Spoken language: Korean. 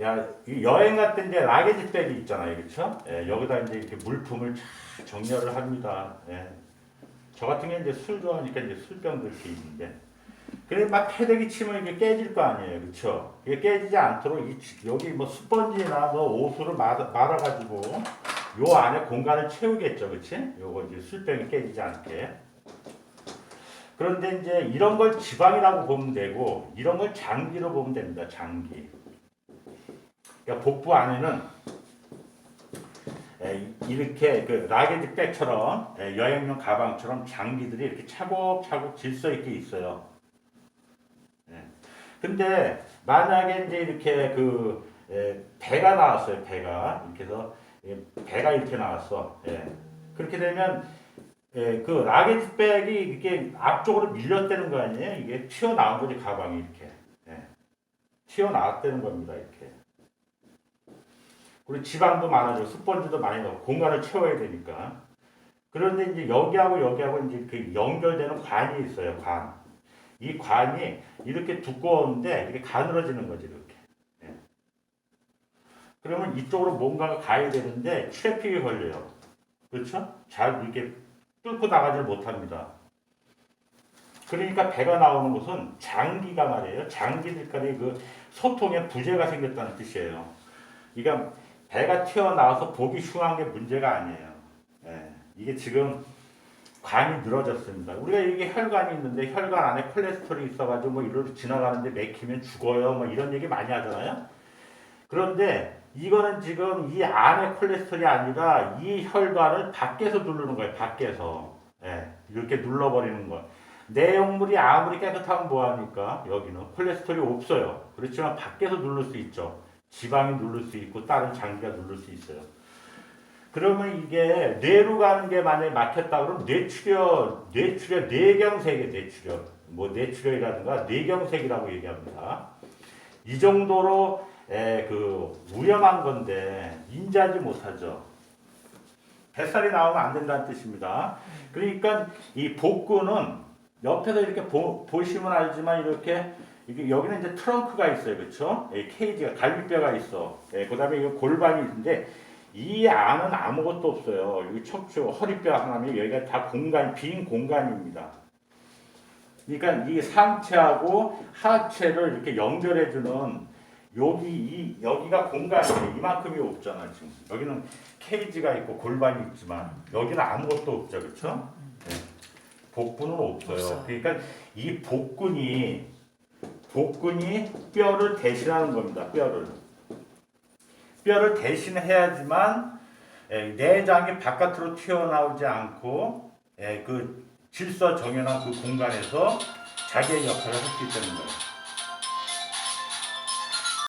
야, 이 여행 갈때 이제 라게지 백이 있잖아요, 그렇죠? 예, 여기다 이제 이렇게 물품을 잘 정렬을 합니다. 예. 저 같은 경우 이제 술 좋아하니까 이제 술병도 이렇게 있는데, 그래 막 패대기 치면 이게 깨질 거 아니에요, 그렇죠? 이게 깨지지 않도록 이, 지- 여기 뭐 스펀지나 뭐 옷으로 말아, 말아 가지고 요 안에 공간을 채우겠죠, 그렇지? 요거 이제 술병이 깨지지 않게. 그런데 이제 이런 걸 지방이라고 보면 되고 이런 걸 장기로 보면 됩니다. 장기. 그러니까 복부 안에는 에, 이렇게 그 라게지 백처럼 에, 여행용 가방처럼 장기들이 이렇게 차곡차곡 질서 있게 있어요. 예. 근데 만약에 이제 이렇게 그 에, 배가 나왔어요. 배가 이렇게 해서 예, 배가 이렇게 나왔어. 예. 그렇게 되면 예, 그 라게지 백이 이렇게 앞쪽으로 밀렸다는 거 아니에요? 이게 튀어나온 거지 가방이 이렇게. 예. 튀어나왔다는 겁니다. 이렇게. 그리고 지방도 많아지고 스펀지도 많이 넣고 공간을 채워야 되니까. 그런데 이제 여기하고 여기하고 이제 그 연결되는 관이 있어요. 관. 이 관이 이렇게 두꺼운데 이렇게 가늘어지는 거지 이렇게. 예. 그러면 이쪽으로 뭔가가 가야 되는데 트래픽이 걸려요. 그렇죠? 잘 이렇게 뚫고 나가지를 못합니다. 그러니까 배가 나오는 곳은 장기가 말이에요. 장기들간의 그 소통에 부재가 생겼다는 뜻이에요. 그러니까 배가 튀어나와서 보기 흉한 게 문제가 아니에요. 예, 이게 지금 관이 늘어졌습니다. 우리가 이게 혈관이 있는데 혈관 안에 콜레스테롤이 있어가지고 뭐 이리로 지나가는데 맥히면 죽어요. 뭐 이런 얘기 많이 하잖아요. 그런데 이거는 지금 이 안에 콜레스테롤이 아니라 이 혈관을 밖에서 누르는 거예요. 밖에서. 예, 이렇게 눌러버리는 거. 내용물이 아무리 깨끗하면 뭐합니까? 여기는 콜레스테롤이 없어요. 그렇지만 밖에서 누를 수 있죠. 지방이 누를 수 있고 다른 장기가 누를 수 있어요. 그러면 이게 뇌로 가는 게 만약에 막혔다 그러면 뇌출혈, 뇌출혈, 뇌경색이 뇌출혈. 뭐 뇌출혈이라든가 뇌경색이라고 얘기합니다. 이 정도로 에, 그 위험한 건데 인지하지 못하죠. 뱃살이 나오면 안 된다는 뜻입니다. 그러니까 이 복근은 옆에서 이렇게 보, 보시면 알지만 이렇게 이게 여기는 이제 트렁크가 있어요, 그렇죠? 케이지가 갈비뼈가 있어. 예, 그다음에 이 골반이 있는데 이 안은 아무것도 없어요. 여기 척추, 허리뼈 하나면 여기가 다 공간, 빈 공간입니다. 그러니까 이 상체하고 하체를 이렇게 연결해주는 여기 이 여기가 공간이 이만큼이 없잖아 지금. 여기는 케이지가 있고 골반이 있지만 여기는 아무것도 없죠, 그렇죠? 복근은 없어요. 없어요. 그러니까 이 복근이 복근이 뼈를 대신하는 겁니다. 뼈를 뼈를 대신해야지만 에, 내장이 바깥으로 튀어나오지 않고 에, 그 질서 정연한 그 공간에서 자기의 역할을 할 수 있다는 거예요.